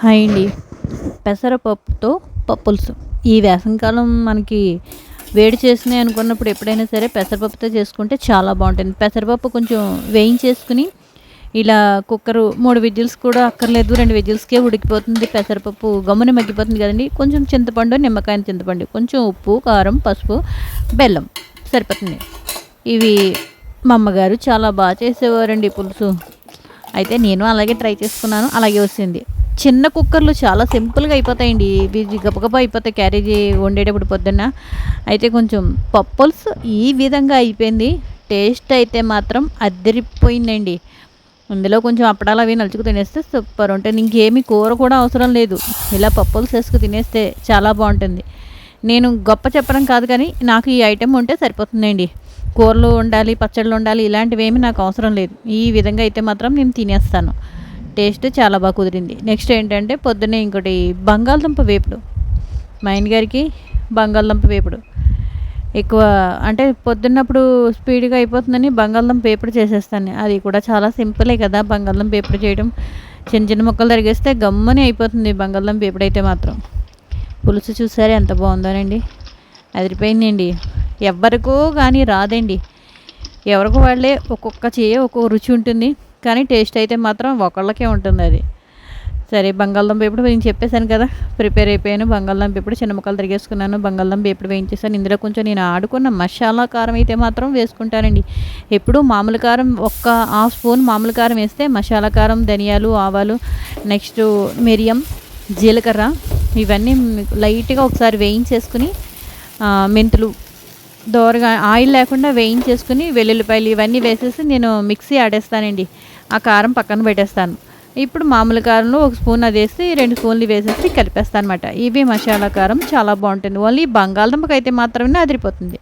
Hi అండి. పెసరపప్పుతో పప్పులుసు. ఈ వేసవికాలం మనకి వేడి చేసినాయి అనుకున్నప్పుడు ఎప్పుడైనా సరే పెసరపప్పుతో చేసుకుంటే చాలా బాగుంటుంది. పెసరపప్పు కొంచెం వేయించేసుకుని ఇలా కుక్కరు మూడు విజిల్స్ కూడా అక్కర్లేదు రెండు విజిల్స్కే ఉడికిపోతుంది. పెసరపప్పు గమ్మున మగ్గిపోతుంది కదండి. కొంచెం చింతపండు నిమ్మకాయ చింతపండు కొంచెం ఉప్పు కారం పసుపు బెల్లం సరిపోతుంది. ఇవి మా అమ్మగారు చాలా బాగా చేసేవారండి పులుసు. అయితే నేను అలాగే ట్రై చేసుకున్నాను అలాగే వచ్చింది చిన్న కుక్కర్లు చాలా సింపుల్గా అయిపోతాయండి. ఇవి గబగబ అయిపోతాయి క్యారేజీ వండేటప్పుడు పొద్దున్న. అయితే కొంచెం పప్పుల్స్ ఈ విధంగా అయిపోయింది. టేస్ట్ అయితే మాత్రం అద్దరిపోయిందండి ఇందులో కొంచెం అప్పడాలు అవి నలుచుకు తినేస్తే సూపర్ ఉంటుంది. ఇంకేమీ కూర కూడా అవసరం లేదు. ఇలా పప్పులు చేసుకు తినేస్తే చాలా బాగుంటుంది. నేను గొప్ప చెప్పడం కాదు కానీ నాకు ఈ ఐటెం ఉంటే సరిపోతుందండి. కూరలు ఉండాలి పచ్చళ్ళు ఉండాలి ఇలాంటివి ఏమి నాకు అవసరం లేదు. ఈ విధంగా అయితే మాత్రం నేను తినేస్తాను. టేస్ట్ చాలా బాగా కుదిరింది. నెక్స్ట్ ఏంటంటే పొద్దున్నే ఇంకోటి బంగాళదుంప వేపుడు. మా ఆయన గారికి బంగాళదుంప వేపుడు. ఎక్కువ అంటే పొద్దున్నప్పుడు స్పీడ్గా అయిపోతుందని బంగాళదుంప వేపుడు చేసేస్తాను. అది కూడా చాలా సింపులే కదా బంగాళదుంప వేపుడు చేయడం. చిన్న చిన్న ముక్కలు తరిగేస్తే గమ్మని అయిపోతుంది బంగాళదుంప వేపుడు అయితే మాత్రం. పులుసు చూసారే ఎంత బాగుందోనండి. అదిరిపోయిందండి. ఎవరికో కానీ రాదండి. ఎవరికి వాళ్ళే ఒక్కొక్క చేయ ఒక్కొక్క రుచి ఉంటుంది. కానీ టేస్ట్ అయితే మాత్రం ఒకళ్ళకే ఉంటుంది అది. సరే బంగాళదుంప ఎప్పుడు నేను చెప్పేశాను కదా. ప్రిపేర్ అయిపోయాను బంగాళదుంప ఎప్పుడు చిన్న ముక్కలు తిరిగేసుకున్నాను బంగాళదుంప ఎప్పుడు వేయించేసాను ఇందులో కొంచెం నేను ఆడుకున్న మసాలా కారం అయితే మాత్రం వేసుకుంటానండి. ఎప్పుడు మామూలు కారం ఒక్క హాఫ్ స్పూన్ మామూలు కారం వేస్తే మసాలా కారం ధనియాలు ఆవాలు నెక్స్ట్ మిరియం జీలకర్ర ఇవన్నీ లైట్గా ఒకసారి వేయించేసుకుని మెంతులు దోరగా ఆయిల్ లేకుండా వేయించేసుకుని వెల్లుల్లిపాయలు ఇవన్నీ వేసేసి నేను మిక్సీ ఆడేస్తానండి. ఆ కారం పక్కన పెట్టేస్తాను. ఇప్పుడు మామూలు కారంలో ఒక స్పూన్ అది వేసి రెండు స్పూన్లు వేసేసి కలిపేస్తాను అనమాట ఇవి మసాలా కారం చాలా బాగుంటుంది. ఓన్లీ బంగాళదుంపకైతే మాత్రమే అదిరిపోతుంది.